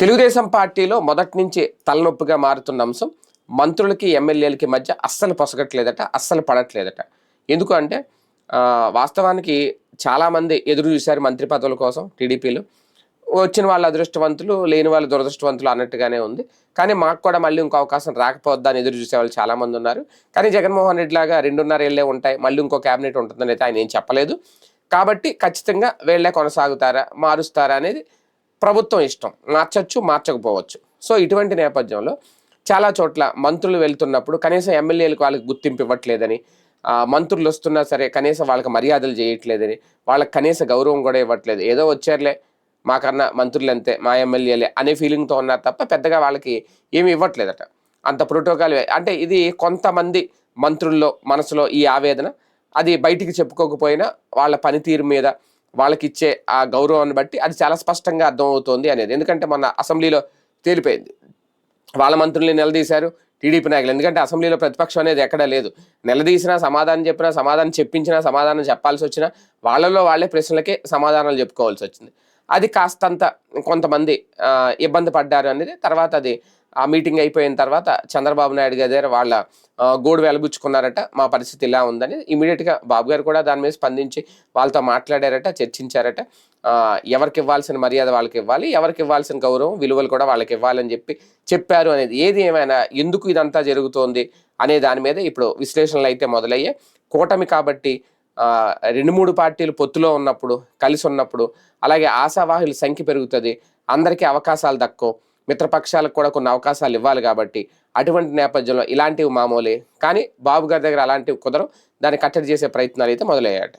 తెలుగుదేశం పార్టీలో మొదటి నుంచి తలనొప్పిగా మారుతున్న అంశం మంత్రులకి ఎమ్మెల్యేలకి మధ్య అస్సలు పొసగట్లేదట అస్సలు పడట్లేదట. ఎందుకు అంటే వాస్తవానికి చాలామంది ఎదురు చూశారు మంత్రి పదవుల కోసం టీడీపీలో. వచ్చిన వాళ్ళ అదృష్టవంతులు లేని వాళ్ళ దురదృష్టవంతులు అన్నట్టుగానే ఉంది. కానీ మాకు కూడా మళ్ళీ ఇంకో అవకాశం రాకపోద్దా అని ఎదురు చూసే వాళ్ళు చాలామంది ఉన్నారు. కానీ జగన్మోహన్ రెడ్డి లాగా రెండున్నర ఏళ్ళే ఉంటాయి మళ్ళీ ఇంకో క్యాబినెట్ ఉంటుందని అయితే ఆయన ఏం చెప్పలేదు. కాబట్టి ఖచ్చితంగా వీళ్ళే కొనసాగుతారా మారుస్తారా అనేది ప్రభుత్వం ఇష్టం. మార్చచ్చు మార్చకపోవచ్చు. సో ఇటువంటి నేపథ్యంలో చాలా చోట్ల మంత్రులు వెళ్తున్నప్పుడు కనీసం ఎమ్మెల్యేలకు వాళ్ళకి గుర్తింపు ఇవ్వట్లేదని మంత్రులు వస్తున్నా సరే కనీసం వాళ్ళకి మర్యాదలు చేయట్లేదని వాళ్ళకి కనీస గౌరవం కూడా ఇవ్వట్లేదు. ఏదో వచ్చారులే మాకన్నా మంత్రులు అంతే మా ఎమ్మెల్యేలే అనే ఫీలింగ్తో ఉన్నారు తప్ప పెద్దగా వాళ్ళకి ఏమి ఇవ్వట్లేదట. అంత ప్రోటోకాల్ అంటే ఇది కొంతమంది మంత్రుల్లో మనసులో ఈ ఆవేదన అది బయటికి చెప్పుకోకపోయినా వాళ్ళ పనితీరు మీద వాళ్ళకి ఇచ్చే ఆ గౌరవాన్ని బట్టి అది చాలా స్పష్టంగా అర్థమవుతోంది అనేది. ఎందుకంటే మొన్న అసెంబ్లీలో తేలిపోయింది. వాళ్ళ మంత్రుల్ని నిలదీశారు టీడీపీ నాయకులు. ఎందుకంటే అసెంబ్లీలో ప్రతిపక్షం అనేది ఎక్కడా లేదు. నిలదీసినా సమాధానం చెప్పినా సమాధానం చెప్పించినా సమాధానం చెప్పాల్సి వచ్చినా వాళ్ళలో వాళ్ళే ప్రశ్నలకే సమాధానాలు చెప్పుకోవాల్సి వచ్చింది. అది కాస్తంత కొంతమంది ఇబ్బంది పడ్డారు అనేది. తర్వాత అది ఆ మీటింగ్ అయిపోయిన తర్వాత చంద్రబాబు నాయుడు గారి వాళ్ళ గోడు వెలబుచ్చుకున్నారట మా పరిస్థితి ఇలా ఉందని ఇమీడియట్గా బాబు గారు కూడా దాని మీద స్పందించి వాళ్ళతో మాట్లాడారట చర్చించారట. ఎవరికి ఇవ్వాల్సిన మర్యాద వాళ్ళకి ఇవ్వాలి ఎవరికి ఇవ్వాల్సిన గౌరవం విలువలు కూడా వాళ్ళకి ఇవ్వాలని చెప్పి చెప్పారు అనేది ఏది ఏమైనా ఎందుకు ఇదంతా జరుగుతోంది అనే దాని మీద ఇప్పుడు విశ్లేషణలు అయితే మొదలయ్యాయి. కూటమి కాబట్టి రెండు మూడు పార్టీలు పొత్తులో ఉన్నప్పుడు కలిసి ఉన్నప్పుడు అలాగే ఆశావాహుల సంఖ్య పెరుగుతుంది అందరికీ అవకాశాలు తక్కువ మిత్రపక్షాలకు కూడా కొన్ని అవకాశాలు ఇవ్వాలి కాబట్టి అటువంటి నేపథ్యంలో ఇలాంటివి మామూలే. కానీ బాబు గారి దగ్గర అలాంటివి కుదరవు. దాన్ని కట్టడి చేసే ప్రయత్నాలు అయితే మొదలయ్యాట